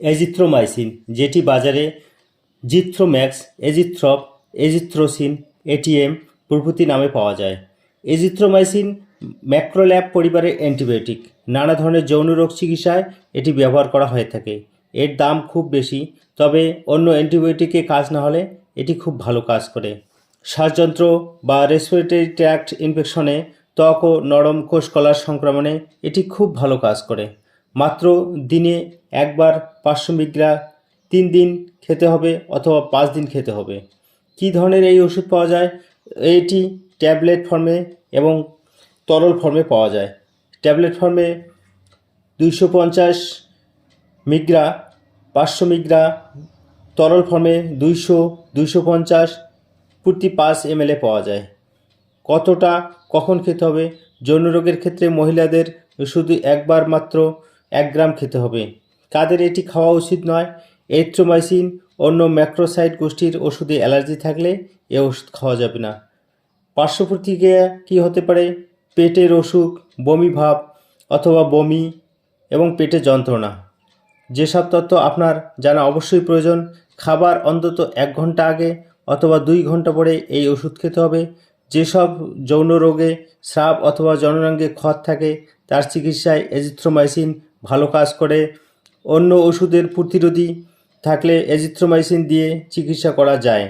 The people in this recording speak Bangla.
এজিথ্রোমাইসিন, যেটি বাজারে জিথ্রোম্যাক্স, এজিথ্রপ, এজিথ্রোসিন, এটিএম প্রভৃতি নামে পাওয়া যায়। এজিথ্রোমাইসিন ম্যাক্রোল্যাব পরিবারের অ্যান্টিবায়োটিক। নানা ধরনের যৌন রোগ চিকিৎসায় এটি ব্যবহার করা হয়ে থাকে। এর দাম খুব বেশি, তবে অন্য অ্যান্টিবায়োটিকে কাজ না হলে এটি খুব ভালো কাজ করে। শ্বাসযন্ত্র বা রেসপিরেটরি ট্র্যাক্ট ইনফেকশনে ত্বক ও নরম কোষকলার সংক্রমণে এটি খুব ভালো কাজ করে। মাত্র দিনে একবার পাঁচশো মিগ্রা তিন দিন খেতে হবে অথবা পাঁচ দিন খেতে হবে। কী ধরনের এই ওষুধ পাওয়া যায়? এটি ট্যাবলেট ফর্মে এবং তরল ফর্মে পাওয়া যায়। ট্যাবলেট ফর্মে দুইশো পঞ্চাশ মিগ্রা পাঁচশো মিগ্রা, তরল ফর্মে দুইশো দুইশো পঞ্চাশ, প্রতি পাঁচ এমএলএ পাওয়া যায়। কতটা, কখন খেতে হবে? যৌন রোগের ক্ষেত্রে মহিলাদের শুধু একবার মাত্র এক গ্রাম খেতে হবে। কাদের এটি খাওয়া উচিত নয়? এথ্রোমাইসিন অন্য ম্যাক্রোসাইড গোষ্ঠীর ওষুধে অ্যালার্জি থাকলে এ ওষুধ খাওয়া যাবে না। পার্শ্ব প্রতিক্রিয়া কী হতে পারে? পেটের অসুখ, বমি ভাব অথবা বমি এবং পেটে যন্ত্রণা। যেসব তথ্য আপনার জানা অবশ্যই প্রয়োজন। খাবার অন্তত এক ঘণ্টা আগে অথবা দুই ঘণ্টা পরে এই ওষুধ খেতে হবে। যেসব যৌন রোগে স্রাব অথবা জননাঙ্গে ক্ষত থাকে, তার চিকিৎসায় এজিথ্রোমাইসিন ভালো কাজ করে। অন্য ওষুধের প্রতিরোধী থাকলে এজিথ্রোমাইসিন দিয়ে চিকিৎসা করা যায়।